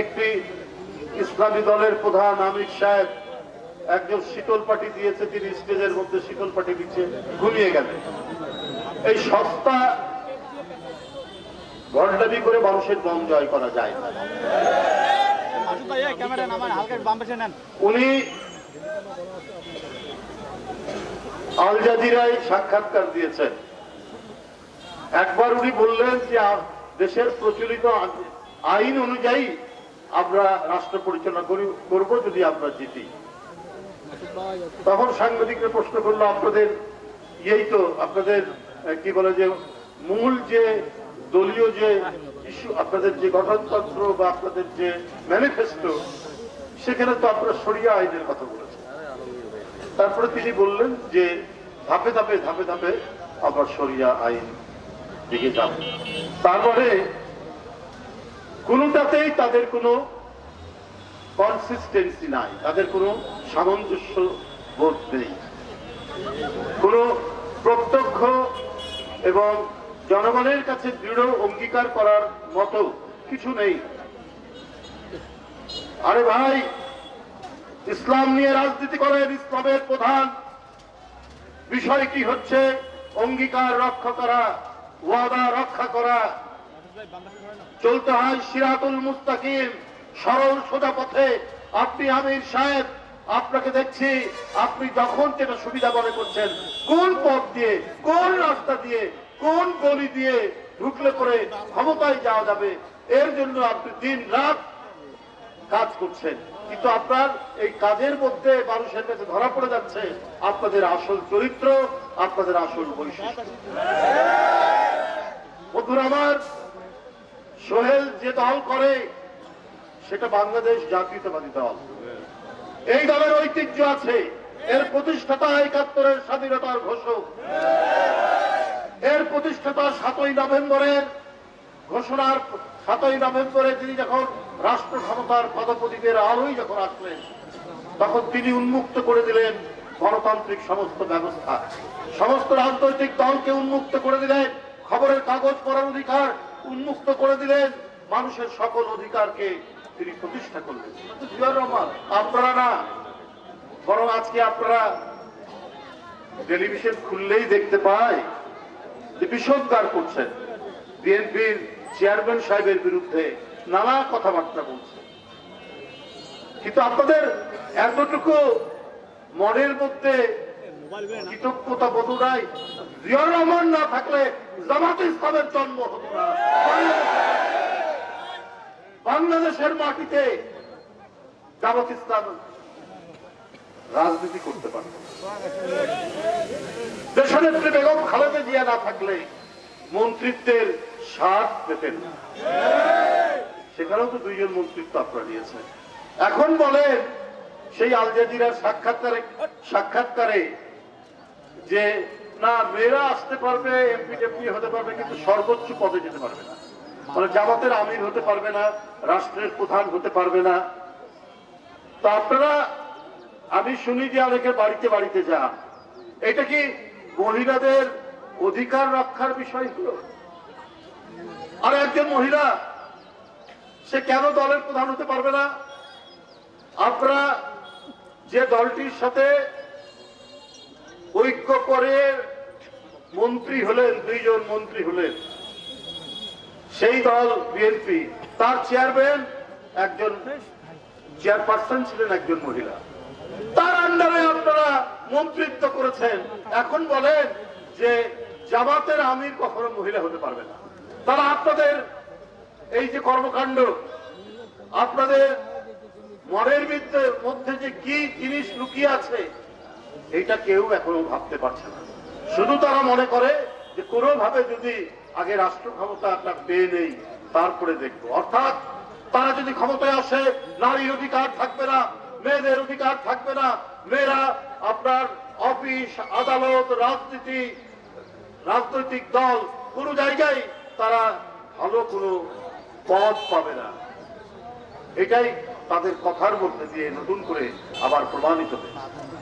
একটি ইসলামী দলের প্রধান আমির সাহেব একজন শীতল পাটি দিয়েছে তিনি স্টেজের মধ্যে শীতল পাটি দিচ্ছে ঘুমিয়ে গেলেন এই সস্তা ঘন্টাবি করে মানুষের মন জয় করা যায় উনি আল জাজিরায় সাক্ষাৎকার দিয়েছেন। একবার উনি বললেন যে দেশের প্রচলিত আইন অনুযায়ী আমরা রাষ্ট্র পরিচালনা করি, করব যদি আমরা জিতি। তখন সাংবাদিকরা প্রশ্ন করল, আপনাদের ইয়েই তো, আপনাদের কি বলে যে, মূল যে দলীয় যে ইস্যু আপনাদের যে গঠনতন্ত্র বা আপনাদের যে ম্যানিফেস্টো সেখানে তো আপনারা সরিয়া আইনের কথা বলেছেন। তারপরে তিনি বললেন যে, ধাপে ধাপে ধাপে ধাপে আবার সরিয়া আইন দিকে যাব। তারপরে কোনোটাতেই তাদের কোনো কনসিস্টেন্সি নাই। তাদের কোনো সামঞ্জস্য বোধ নেই। কোনো প্রত্যক্ষ এবং জনগণের কাছে দৃঢ় অঙ্গীকার করার মতো কিছু নেই। আরে ভাই, ইসলাম নিয়ে রাজনীতি করেন ইসলামের প্রধান। বিষয়টি হচ্ছে? অঙ্গীকার রক্ষা করা, ওয়াদা রক্ষা করা চলতে হয় সিরাতুল মুস্তাকিম, সরল সোজা পথে। আপনি আমির সাহেব, আপনাকে দেখছি, আপনি যখন যেটা সুবিধা মনে করছেন, কোন পথ দিয়ে, কোন রাস্তা দিয়ে, কোন গলি দিয়ে ঢুকলে পরে ক্ষমতায় যাওয়া যাবে, এর জন্য আপনি দিন রাত কাজ করছেন। কিন্তু আপনার এই কাজের মধ্যে মানুষের কাছে ধরা পড়ে যাচ্ছে, আপনাদের আসল চরিত্র, আপনাদের আসল বৈশিষ্ট্য। বন্ধুরা আমার সোহেল যে দল করে, সেটা বাংলাদেশ জাতীয়তাবাদী দল। এই দলের ঐতিহ্য আছে। এর প্রতিষ্ঠাতা একাত্তরের স্বাধীনতার ঘোষক। এর প্রতিষ্ঠাতা সাতই নভেম্বরের ঘোষণার সাতই নভেম্বরে তিনি যখন রাষ্ট্র ক্ষমতার পদপ্রদীপের আলোই যখন আসলেন, তখন তিনি উন্মুক্ত করে দিলেন গণতান্ত্রিক সমস্ত ব্যবস্থা। সমস্ত রাজনৈতিক দলকে উন্মুক্ত করে দিলেন। খবরের কাগজ পড়ার অধিকার উন্মুক্ত করে দিলেন। মানুষের সকল অধিকারকে তিনি প্রতিষ্ঠা করলেন। আপনারা না, বরং আজকে আপনারা টেলিভিশন খুললেই দেখতে পায় যে বিষোদ্গার করছেন। বিএনপির চেয়ারম্যান সাহেবের বিরুদ্ধে নানা কথাবার্তা বলছে কিন্তু আপনাদের এতটুকু মনের মধ্যে কৃতজ্ঞতা বোধ নাই। জিয়াউর রহমান না থাকলে জামাত ইসলামের জন্ম হতো বাংলাদেশের মাটিতে জামাত ইসলাম রাজনীতি করতে পারত দেশনেত্রী বেগম খালেদা জিয়া না থাকলে মন্ত্রিত্বের স্বাদ পেতেন সেখানেও তো দুইজন মন্ত্রিত্ব আপনারা নিয়েছেন। এখন বলেন, সেই আল জাজিরার সাক্ষাৎকারে সাক্ষাৎকারে যে, না, মেয়েরা আসতে পারবে এমপি টেমপি হতে পারবে, কিন্তু সর্বোচ্চ পদে যেতে পারবে না। মানে জামাতের আমির হতে পারবে না, রাষ্ট্রের প্রধান হতে পারবে না। তো আপনারা, আমি শুনি যে অনেকে বাড়িতে বাড়িতে যান। এটা কি মহিলাদের অধিকার রক্ষার বিষয় হলো? আর একজন মহিলা, সে কেন দলের প্রধান হতে পারবে না? আপনারা যে দলটির সাথে ঐক্য করে মন্ত্রী হলেন, দুইজন মন্ত্রী হলেন। সেই দল, বিএনপি, তার চেয়ারম্যান একজন চেয়ারপারসন ছিলেন একজন মহিলা। তার আন্ডারে আপনারা মন্ত্রিত্ব করেছেন। এখন বলেন যে জামাতের আমির কখনো মহিলা হতে পারবে না। তারা আপনাদের এই যে কর্মকাণ্ড, আপনাদের মনের মধ্যে মধ্যে যে কি জিনিস লুকিয়ে আছে এটা কেউ এখনও ভাবতে পারছে না। শুধু তারা মনে করে যে কোনোভাবে যদি আগে রাষ্ট্র ক্ষমতাটা পেয়ে নেই, তারপরে দেখব। অর্থাৎ তারা যদি ক্ষমতায় আসে, নারীর অধিকার থাকবে না, মেয়েদের অধিকার থাকবে না, মেয়েরা আপনার অফিস, আদালত, রাজনীতি, রাজনৈতিক দল, কোন জায়গায় তারা ভালো কোনো পদ পাবে না। এটাই তাদের কথার মধ্যে দিয়ে নতুন করে আবার প্রমাণিত হয়েছে।